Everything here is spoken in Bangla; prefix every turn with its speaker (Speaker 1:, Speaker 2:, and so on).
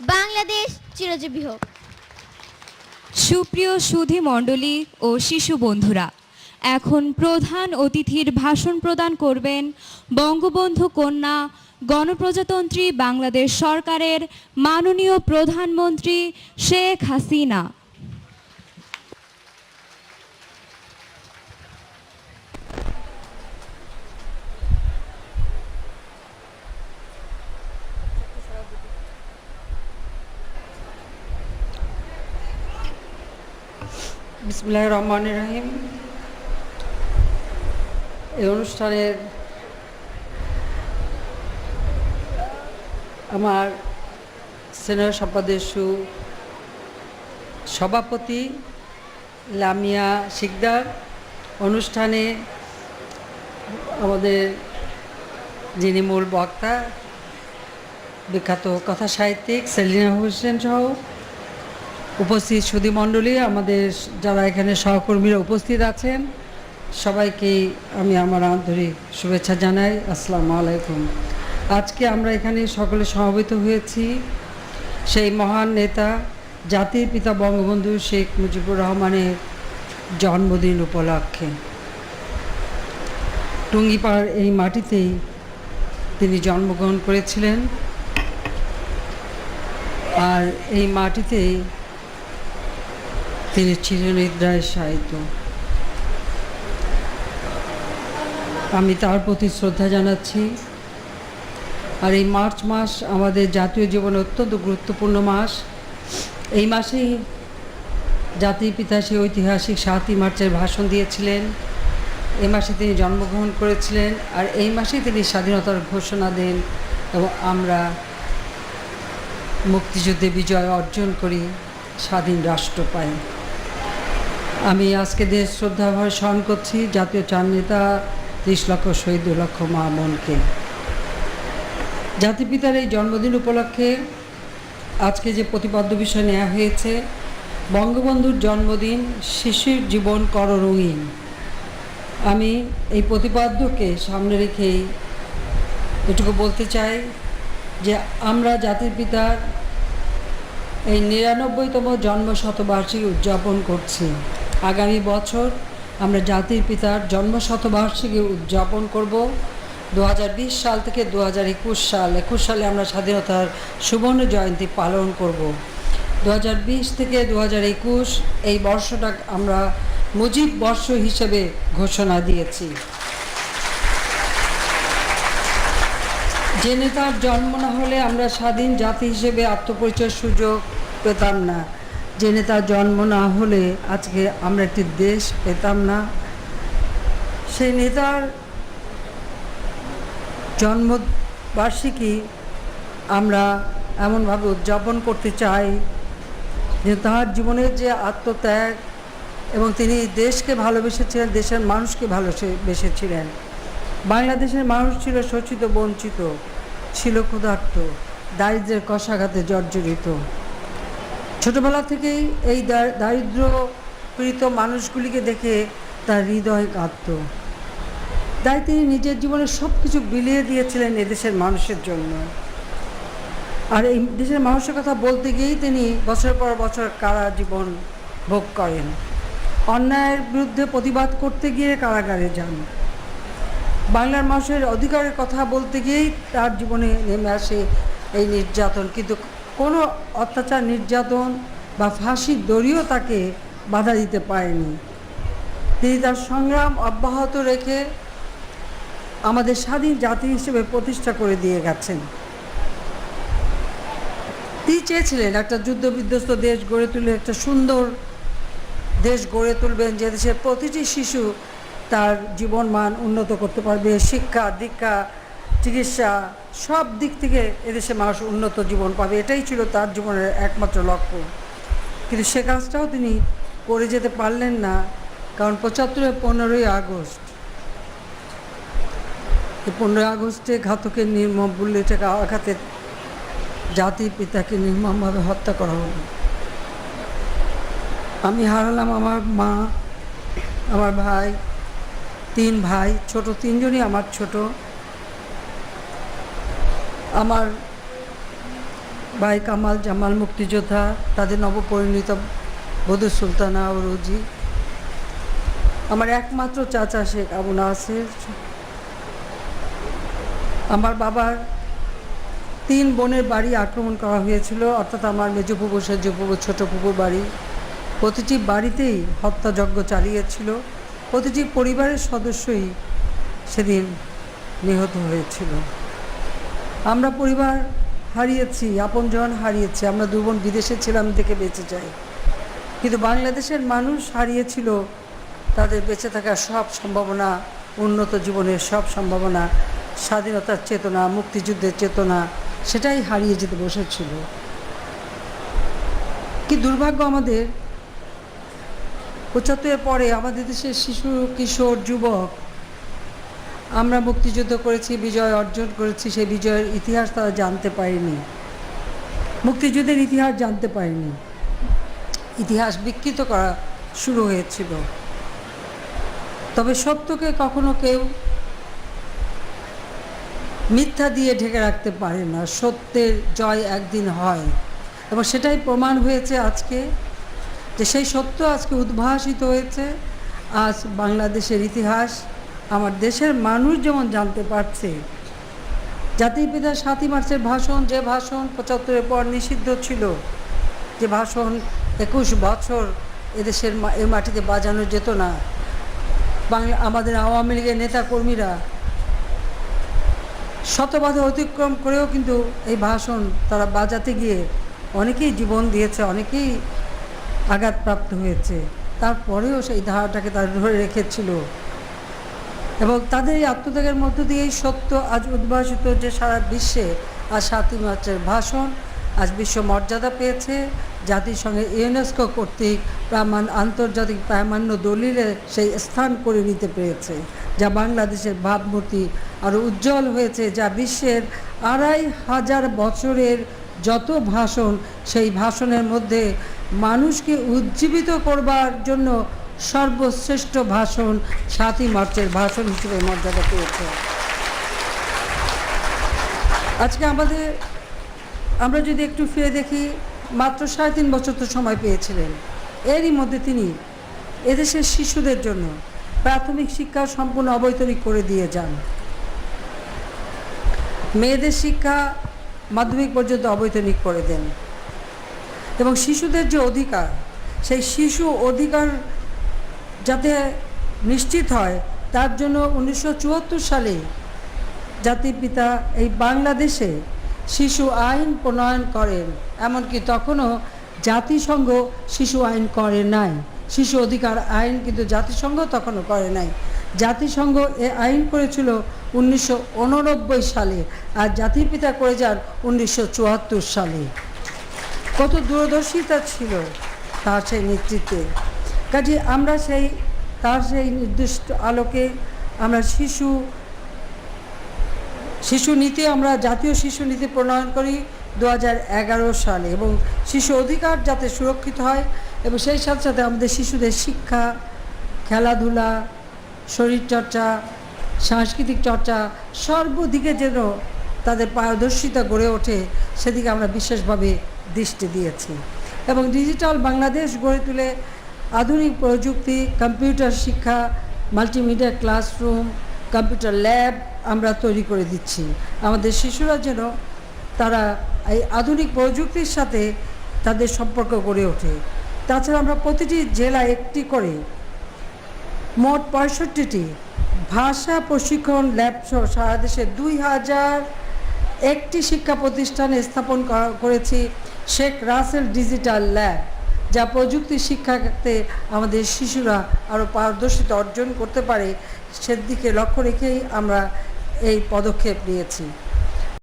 Speaker 1: বাংলাদেশ চিরজীবী হোক।
Speaker 2: সুপ্রিয় সুধী মণ্ডলী ও শিশু বন্ধুরা, এখন প্রধান অতিথির ভাষণ প্রদান করবেন বঙ্গবন্ধু কন্যা গণপ্রজাতন্ত্রী বাংলাদেশ সরকারের মাননীয় প্রধানমন্ত্রী শেখ হাসিনা।
Speaker 3: বিসমুল্লাহ রহমান রহিম। এই অনুষ্ঠানের আমার সেনার সম্পাদস্যু সভাপতি লামিয়া শিকদার। অনুষ্ঠানে আমাদের যিনি মূল বক্তা, বিখ্যাত কথা সাহিত্যিক সেলিনা হোসেন সহ উপস্থিত সুধী মণ্ডলী, আমাদের যারা এখানে সহকর্মীরা উপস্থিত আছেন সবাইকেই আমি আমার আন্তরিক শুভেচ্ছা জানাই। আসসালামু আলাইকুম। আজকে আমরা এখানে সকলে সমবেত হয়েছি। সেই মহান নেতা, জাতির পিতা বঙ্গবন্ধু শেখ মুজিবুর রহমানের জন্মদিন উপলক্ষে। টুঙ্গিপাড়ার এই মাটিতেই তিনি জন্মগ্রহণ করেছিলেন। আর এই মাটিতেই তিনি চিরনিদ্রায় সাহিত্য। আমি তার প্রতি শ্রদ্ধা জানাচ্ছি। আর এই মার্চ মাস আমাদের জাতীয় জীবনে অত্যন্ত গুরুত্বপূর্ণ মাস। এই মাসেই জাতির পিতা সেই ঐতিহাসিক সাতই মার্চের ভাষণ দিয়েছিলেন। এই মাসে তিনি জন্মগ্রহণ করেছিলেন। আর এই মাসেই তিনি স্বাধীনতার ঘোষণা দেন এবং আমরা মুক্তিযুদ্ধে বিজয় অর্জন করি, স্বাধীন রাষ্ট্র পাই। আমি আজকে দেশ শ্রদ্ধাভাবে স্মরণ করছি জাতীয় চার নেতা ত্রিশ লক্ষ শহীদ, দু লক্ষ মা বোনকে। জাতিপিতার এই জন্মদিন উপলক্ষে আজকে যে প্রতিপাদ্য বিষয় নেওয়া হয়েছে, বঙ্গবন্ধুর জন্মদিন শিশুর জীবন কর রঙিন। আমি এই প্রতিপাদ্যকে সামনে রেখেই এটুকু বলতে চাই যে আমরা জাতির পিতার এই নিরানব্বইতম জন্ম শতবার্ষিকী উদযাপন করছি। আগামী বছর আমরা জাতির পিতার জন্ম শতবার্ষিকী উদযাপন করব। দু হাজার বিশ সাল থেকে দু হাজার একুশ সাল, একুশ সালে আমরা স্বাধীনতার সুবর্ণ জয়ন্তী পালন করব। দু হাজার বিশ থেকে দু হাজার একুশ এই বর্ষটা আমরা মুজিব বর্ষ হিসেবে ঘোষণা দিয়েছি। যে নেতার জন্ম না হলে আমরা স্বাধীন জাতি হিসেবে আত্মপরিচয়ের সুযোগ পেতাম না। যে নেতার জন্ম না হলে আজকে আমরা একটি দেশ পেতাম না। সেই নেতার জন্মবার্ষিকী আমরা এমনভাবে উদযাপন করতে চাই যে তার জীবনের যে আত্মত্যাগ এবং তিনি দেশকে ভালোবেসেছিলেন, দেশের মানুষকে ভালোবেসেছিলেন। বাংলাদেশের মানুষ ছিল শোষিত, বঞ্চিত, ছিল ক্ষুধার্ত দারিদ্রের কষাঘাতে জর্জরিত। ছোটবেলা থেকেই এই দারিদ্র পীড়িত মানুষগুলিকে দেখে তার হৃদয় কাঁদত তাই তিনি নিজের জীবনে সব কিছু বিলিয়ে দিয়েছিলেন এদেশের মানুষের জন্য। আর এই দেশের মানুষের কথা বলতে গিয়েই তিনি বছর পর বছর কারা জীবন ভোগ করেন। অন্যায়ের বিরুদ্ধে প্রতিবাদ করতে গিয়ে কারাগারে যান। বাংলার মানুষের অধিকারের কথা বলতে গিয়েই তার জীবনে নেমে আসে এই নির্যাতন। কিন্তু কোনো অত্যাচার নির্যাতন বা ফাঁসির দড়িও তাকে বাধা দিতে পারেনি। তিনি তার সংগ্রাম অব্যাহত রেখে আমাদের স্বাধীন জাতি হিসেবে প্রতিষ্ঠা করে দিয়ে গেছেন। তিনি চেয়েছিলেন একটা যুদ্ধ বিধ্বস্ত দেশ গড়ে তুলে, একটা সুন্দর দেশ গড়ে তুলবেন যে দেশের প্রতিটি শিশু তার জীবন মান উন্নত করতে পারবে, শিক্ষা দীক্ষা চিকিৎসা সব দিক থেকে এদেশে মানুষ উন্নত জীবন পাবে। এটাই ছিল তার জীবনের একমাত্র লক্ষ্য। কিন্তু সে কাজটাও তিনি করে যেতে পারলেন না, কারণ পঁচাত্তরের পনেরোই আগস্ট। পনেরোই আগস্টে ঘাতকের নির্মম বুলেটে আঘাতে জাতির পিতাকে নির্মমভাবে হত্যা করা হলো আমি হারালাম আমার মা, আমার ভাই, তিন ভাই, ছোট তিনজনই আমার ছোট। আমার ভাই কামাল, জামাল, মুক্তিযোদ্ধা, তাদের নবপরিণীত বধু সুলতানা ও রুজি। আমার একমাত্র চাচা শেখ আবু নাসের। আমার বাবার তিন বোনের বাড়ি আক্রমণ করা হয়েছিল, অর্থাৎ আমার মেজ পুকুর সেজ পুকুর ছোটো পুকুর বাড়ি। প্রতিটি বাড়িতেই হত্যাযজ্ঞ চালিয়েছিল। প্রতিটি পরিবারের সদস্যই সেদিন নিহত হয়েছিল। আমরা পরিবার হারিয়েছি, আপনজন হারিয়েছি। আমরা দু বোন বিদেশে ছিলাম দেখে বেঁচে যাই। কিন্তু বাংলাদেশের মানুষ হারিয়েছিল তাদের বেঁচে থাকার সব সম্ভাবনা, উন্নত জীবনের সব সম্ভাবনা, স্বাধীনতার চেতনা, মুক্তিযুদ্ধের চেতনা, সেটাই হারিয়ে যেতে বসেছিল। কি দুর্ভাগ্য আমাদের। পঁচাত্তরের পরে আমাদের দেশের শিশু, কিশোর, যুবক আমরা মুক্তিযুদ্ধ করেছি, বিজয় অর্জন করেছি, সেই বিজয়ের ইতিহাস তারা জানতে পারেনি। মুক্তিযুদ্ধের ইতিহাস জানতে পারেনি। ইতিহাস বিকৃত করা শুরু হয়েছিল। তবে সত্যকে কখনো কেউ মিথ্যা দিয়ে ঢেকে রাখতে পারে না। সত্যের জয় একদিন হয়। এবং সেটাই প্রমাণ হয়েছে আজকে যে সেই সত্য আজকে উদ্ভাসিত হয়েছে। আজ বাংলাদেশের ইতিহাস আমার দেশের মানুষ যেমন জানতে পারছে, জাতির পিতা সাতই মার্চের ভাষণ, যে ভাষণ পঁচাত্তরের পর নিষিদ্ধ ছিল, যে ভাষণ একুশ বছর এদেশের এ মাটিতে বাজানো যেত না। বাংলা, আমাদের আওয়ামী লীগের নেতা কর্মীরা শতবাধা অতিক্রম করেও কিন্তু এই ভাষণ তারা বাজাতে গিয়ে অনেকেই জীবন দিয়েছে, অনেকেই আঘাতপ্রাপ্ত হয়েছে। তারপরেও সেই ধারাটাকে তারা ধরে রেখেছিল। এবং তাদের এই আত্মত্যাগের মধ্য দিয়েই সত্য আজ উদ্ভাসিত যে সারা বিশ্বে আজ সাতই মার্চের ভাষণ, আজ বিশ্ব মর্যাদা পেয়েছে। জাতিসংঘে ইউনেস্কো কর্তৃক প্রামাণ আন্তর্জাতিক প্রামাণ্য দলিলে সেই স্থান করে নিতে পেরেছে, যা বাংলাদেশের ভাবমূর্তি আরও উজ্জ্বল হয়েছে, যা বিশ্বের আড়াই হাজার বছরের যত ভাষণ, সেই ভাষণের মধ্যে মানুষকে উজ্জীবিত করবার জন্য সর্বশ্রেষ্ঠ ভাষণ সাতই মার্চের ভাষণ হিসেবে মর্যাদা পেয়েছে। আজকে আমাদের, আমরা যদি একটু ফিরে দেখি, মাত্র সাড়ে তিন বছর তো সময় পেয়েছিলেন। এরই মধ্যে তিনি এদেশের শিশুদের জন্য প্রাথমিক শিক্ষা সম্পূর্ণ অবৈতনিক করে দিয়ে যান। মেয়েদের শিক্ষা মাধ্যমিক পর্যন্ত অবৈতনিক করে দেন। এবং শিশুদের যে অধিকার, সেই শিশু অধিকার যাতে নিশ্চিত হয়, তার জন্য উনিশশো চুয়াত্তর সালে জাতির পিতা এই বাংলাদেশে শিশু আইন প্রণয়ন করেন, এমনকি তখনও জাতিসংঘ শিশু আইন করে নাই। শিশু অধিকার আইন কিন্তু জাতিসংঘ তখনও করে নাই। জাতিসংঘ এ আইন করেছিল উনিশশো উননব্বই সালে, আর জাতির পিতা করে যান উনিশশো চুয়াত্তর সালে। কত দূরদর্শিতা ছিল তার সেই নেতৃত্বে। কাজে আমরা সেই, তার সেই নির্দিষ্ট আলোকে আমরা শিশু শিশু নীতি, আমরা জাতীয় শিশু নীতি প্রণয়ন করি দু হাজার এগারো সালে এবং শিশু অধিকার যাতে সুরক্ষিত হয় এবং সেই সাথে সাথে আমাদের শিশুদের শিক্ষা, খেলাধুলা শরীরচর্চা সাংস্কৃতিক চর্চা সর্বদিকে যেন তাদের পারদর্শিতা গড়ে ওঠে সেদিকে আমরা বিশেষভাবে দৃষ্টি দিয়েছি। এবং ডিজিটাল বাংলাদেশ গড়ে তুলে আধুনিক প্রযুক্তি কম্পিউটার শিক্ষা মাল্টিমিডিয়া ক্লাসরুম কম্পিউটার ল্যাব আমরা তৈরি করে দিচ্ছি। আমাদের শিশুরা যেন তারা এই আধুনিক প্রযুক্তির সাথে তাদের সম্পর্ক গড়ে ওঠে। তাছাড়া আমরা প্রতিটি জেলায় একটি করে মোট পঁয়ষট্টিটি ভাষা প্রশিক্ষণ ল্যাব সারা দেশে দুই হাজার একটি শিক্ষা প্রতিষ্ঠানে স্থাপন করা- করেছি শেখ রাসেল ডিজিটাল ল্যাব যা প্রযুক্তি শিক্ষাতে আমাদের শিশুরা আরও পারদর্শিতা অর্জন করতে পারে, সেদিকে লক্ষ্য রেখেই আমরা এই পদক্ষেপ নিয়েছি।